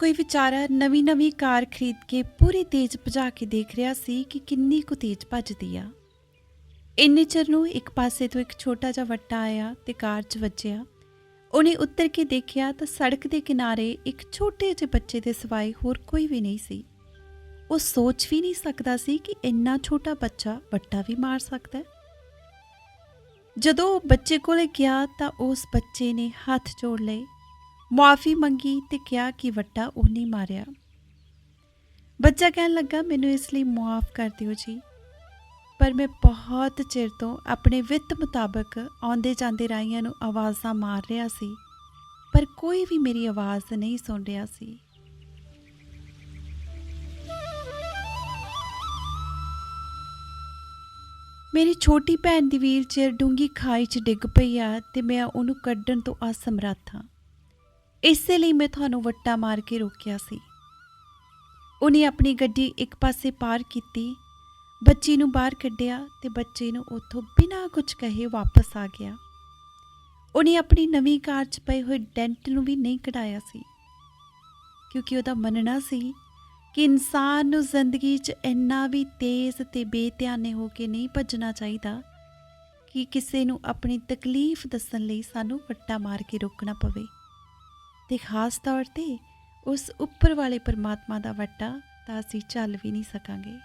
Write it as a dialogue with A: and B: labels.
A: ਕੋਈ ਵਿਚਾਰਾ ਨਵੀਂ ਨਵੀਂ ਕਾਰ ਖਰੀਦ ਕੇ ਪੂਰੀ ਤੇਜ਼ ਭਜਾ ਕੇ ਦੇਖ ਰਿਹਾ ਸੀ ਕਿ ਕਿੰਨੀ ਕੁ ਤੇਜ਼ ਭੱਜਦੀ ਆ। ਇੰਨੇ ਚਿਰ ਨੂੰ ਇੱਕ ਪਾਸੇ ਤੋਂ ਇੱਕ ਛੋਟਾ ਜਿਹਾ ਵੱਟਾ ਆਇਆ ਤੇ ਕਾਰ 'ਚ ਵੱਜਿਆ। ਉਹਨੇ ਉੱਤਰ ਕੇ ਦੇਖਿਆ ਤਾਂ ਸੜਕ ਦੇ ਕਿਨਾਰੇ ਇੱਕ ਛੋਟੇ ਜਿਹੇ ਬੱਚੇ ਦੇ ਸਿਵਾਏ ਹੋਰ ਕੋਈ ਵੀ ਨਹੀਂ ਸੀ। ਉਹ ਸੋਚ ਵੀ ਨਹੀਂ ਸਕਦਾ ਸੀ ਕਿ ਇੰਨਾ ਛੋਟਾ ਬੱਚਾ ਵੱਟਾ ਵੀ ਮਾਰ ਸਕਦਾ ਹੈ। ਜਦੋਂ ਉਹ ਬੱਚੇ ਕੋਲੇ ਗਿਆ ਤਾਂ ਉਸ ਬੱਚੇ ਨੇ ਹੱਥ ਜੋੜ ਲਏ। ਮੁਆਫੀ ਮੰਗੀ ਤੇ ਕਿਹਾ ਕਿ ਵੱਟਾ ਉਹਨੇ ਮਾਰਿਆ। ਬੱਚਾ ਕਹਿਣ ਲੱਗਾ, ਮੈਨੂੰ ਇਸ ਲਈ ਮੁਆਫ ਕਰ ਦਿਓ ਜੀ। ਪਰ ਮੈਂ ਬਹੁਤ ਚਿਰ ਤੋਂ ਆਪਣੇ ਵਿੱਤ ਮੁਤਾਬਕ ਆਉਂਦੇ ਜਾਂਦੇ ਰਾਹੀਆਂ ਨੂੰ ਆਵਾਜ਼ਾਂ ਮਾਰ ਰਿਹਾ ਸੀ, ਪਰ ਕੋਈ ਵੀ ਮੇਰੀ ਆਵਾਜ਼ ਨਹੀਂ ਸੁਣ ਰਿਹਾ ਸੀ। ਮੇਰੀ ਛੋਟੀ ਭੈਣ ਦੀ ਵੀਲਚੇਅਰ ਡੂੰਗੀ ਖਾਈ 'ਚ ਡਿੱਗ ਪਈ ਆ ਤੇ ਮੈਂ ਉਹਨੂੰ ਕੱਢਣ ਤੋਂ ਅਸਮਰੱਥ ਹਾਂ। ਇਸੇ ਲਈ ਮੈਂ ਤੁਹਾਨੂੰ ਵੱਟਾ ਮਾਰ ਕੇ ਰੋਕਿਆ ਸੀ। ਉਹਨੇ ਆਪਣੀ ਗੱਡੀ ਇੱਕ ਪਾਸੇ ਪਾਰ ਕੀਤੀ, ਬੱਚੀ ਨੂੰ ਬਾਹਰ ਕੱਢਿਆ ਤੇ ਬੱਚੇ ਨੂੰ ਉੱਥੋਂ ਬਿਨਾਂ ਕੁਝ ਕਹੇ ਵਾਪਸ ਆ ਗਿਆ। ਉਹਨੇ ਆਪਣੀ ਨਵੀਂ ਕਾਰ 'ਚ ਪਏ ਹੋਏ ਡੈਂਟ ਨੂੰ ਵੀ ਨਹੀਂ ਕਢਾਇਆ ਸੀ, ਕਿਉਂਕਿ ਉਹਦਾ ਮੰਨਣਾ ਸੀ ਕਿ ਇਨਸਾਨ ਨੂੰ ਜ਼ਿੰਦਗੀ 'ਚ ਇੰਨਾ ਵੀ ਤੇਜ਼ ਤੇ ਬੇਧਿਆਨੇ ਹੋ ਕੇ ਨਹੀਂ ਭੱਜਣਾ ਚਾਹੀਦਾ ਕਿ ਕਿਸੇ ਨੂੰ ਆਪਣੀ ਤਕਲੀਫ ਦੱਸਣ ਲਈ ਸਾਨੂੰ ਵੱਟਾ ਮਾਰ ਕੇ ਰੋਕਣਾ ਪਵੇ। ਤੇ ਖਾਸ ਤੌਰ ਤੇ ਉਸ ਉੱਪਰ ਵਾਲੇ ਪਰਮਾਤਮਾ ਦਾ ਵੱਟਾ ਤਾਂ ਅਸੀਂ ਚੱਲ ਵੀ ਨਹੀਂ ਸਕਾਂਗੇ।